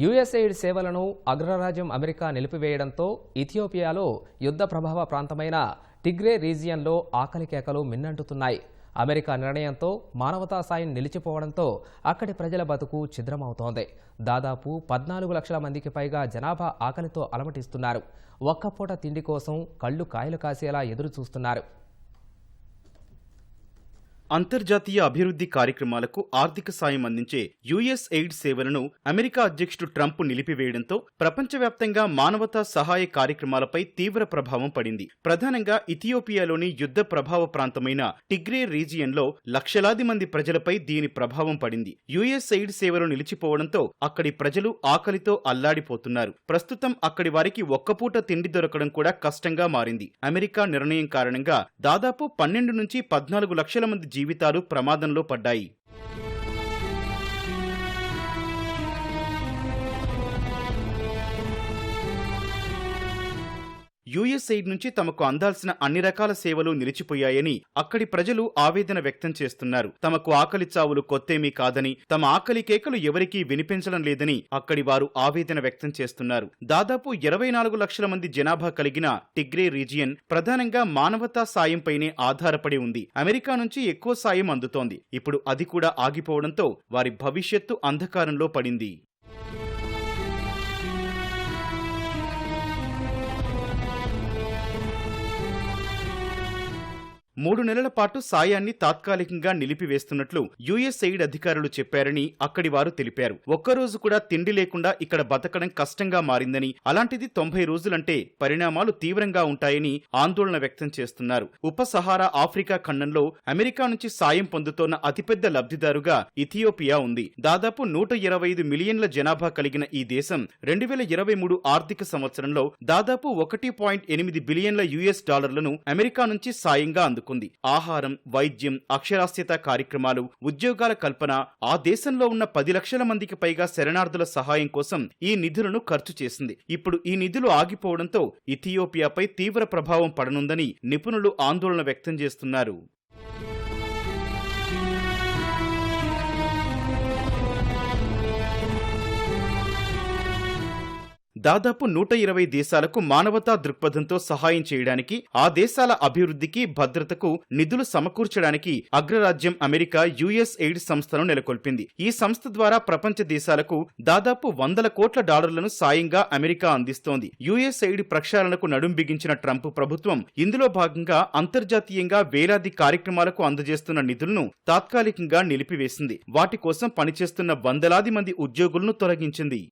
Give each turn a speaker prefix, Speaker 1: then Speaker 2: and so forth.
Speaker 1: USAID సేవలను అగ్రరాజ్యం America నిలిపివేయడంతో ఇథియోపియాలో యుద్ధ ప్రభావ ప్రాంతమైన టిగ్రే రీజియన్లో ఆకలి కేకలు మిన్నంటుతున్నాయి. అమెరికా నిర్ణయంతో మానవతా సాయం నిలిచిపోవడంతో అక్కడి ప్రజల బతుకు ఛిద్రమవుతోంది. దాదాపు పద్నాలుగు లక్షల మందికి పైగా జనాభా ఆకలితో అలమటిస్తున్నారు. ఒక్కపూట తిండి కోసం కళ్ళు కాయలు కాసేలా ఎదురు చూస్తున్నారు
Speaker 2: అంతర్జాతీయ అభివృద్ధి కార్యక్రమాలకు ఆర్థిక సాయం అందించే యుఎస్ ఎయిడ్ సేవలను అమెరికా అధ్యక్షుడు ట్రంప్ నిలిపివేయడంతో ప్రపంచవ్యాప్తంగా మానవతా సహాయ కార్యక్రమాలపై తీవ్ర ప్రభావం పడింది. ప్రధానంగా ఇథియోపియాలోని యుద్ధ ప్రభావ ప్రాంతమైన టిగ్రే రీజియన్లో లక్షలాది మంది ప్రజలపై దీని ప్రభావం పడింది. యుఎస్ ఎయిడ్ సేవలు నిలిచిపోవడంతో అక్కడి ప్రజలు ఆకలితో అల్లాడిపోతున్నారు. ప్రస్తుతం అక్కడి వారికి ఒక్కపూట తిండి దొరకడం కూడా కష్టంగా మారింది. అమెరికా నిర్ణయం కారణంగా దాదాపు పన్నెండు నుంచి పద్నాలుగు లక్షల మంది జీవితాలు ప్రమాదంలో పడ్డాయి. యుఎస్ఎయిడ్ నుంచి తమకు అందాల్సిన అన్ని రకాల సేవలు నిలిచిపోయాయని అక్కడి ప్రజలు ఆవేదన వ్యక్తం చేస్తున్నారు. తమకు ఆకలి చావులు కొత్తేమీ కాదని తమ ఆకలి కేకలు ఎవరికీ వినిపించడం లేదని అక్కడి వారు ఆవేదన వ్యక్తం చేస్తున్నారు. దాదాపు ఇరవై నాలుగు లక్షల మంది జనాభా కలిగిన టిగ్రే రీజియన్ ప్రధానంగా మానవతా సాయంపైనే ఆధారపడి ఉంది. అమెరికా నుంచి ఎక్కువ సాయం అందుతోంది. ఇప్పుడు అది కూడా ఆగిపోవడంతో వారి భవిష్యత్తు అంధకారంలో పడింది. మూడు నెలల పాటు సాయాన్ని తాత్కాలికంగా నిలిపివేస్తున్నట్లు యుఎస్ఎయిడ్ అధికారులు చెప్పారని అక్కడి వారు తెలిపారు. ఒక్కరోజు కూడా తిండి లేకుండా ఇక్కడ బతకడం కష్టంగా మారిందని అలాంటిది తొంభై రోజులంటే పరిణామాలు తీవ్రంగా ఉంటాయని ఆందోళన వ్యక్తం చేస్తున్నారు. ఉపసహారా ఆఫ్రికా ఖండంలో అమెరికా నుంచి సాయం పొందుతోన్న అతిపెద్ద లబ్ధిదారుగా ఇథియోపియా ఉంది. దాదాపు నూట ఇరవై ఐదు మిలియన్ల జనాభా కలిగిన ఈ దేశం రెండు వేల ఇరవై మూడు ఆర్థిక సంవత్సరంలో దాదాపు ఒకటి పాయింట్ ఎనిమిది బిలియన్ల యుఎస్ డాలర్లను అమెరికా నుంచి సాయంగా అందుకుంది. ఆహారం వైద్యం అక్షరాస్యత కార్యక్రమాలు ఉద్యోగాల కల్పన ఆ దేశంలో ఉన్న పది లక్షల మందికి పైగా శరణార్థుల సహాయం కోసం ఈ నిధులను ఖర్చు చేసింది. ఇప్పుడు ఈ నిధులు ఆగిపోవడంతో ఇథియోపియాపై తీవ్ర ప్రభావం పడనుందని నిపుణులు ఆందోళన వ్యక్తం చేస్తున్నారు. దాదాపు నూట ఇరవై దేశాలకు మానవతా దృక్పథంతో సహాయం చేయడానికి ఆ దేశాల అభివృద్ధికి భద్రతకు నిధులు సమకూర్చడానికి అగ్రరాజ్యం అమెరికా యుఎస్ ఎయిడ్ సంస్థను నెలకొల్పింది. ఈ సంస్థ ద్వారా ప్రపంచ దేశాలకు దాదాపు వందల కోట్ల డాలర్లను సాయంగా అమెరికా అందిస్తోంది. యుఎస్ ఎయిడ్ ప్రక్షాళనకు నడుం బిగించిన ట్రంప్ ప్రభుత్వం ఇందులో భాగంగా అంతర్జాతీయంగా వేలాది కార్యక్రమాలకు అందజేస్తున్న నిధులను తాత్కాలికంగా నిలిపివేసింది. వాటి కోసం పనిచేస్తున్న వందలాది మంది ఉద్యోగులను తొలగించింది.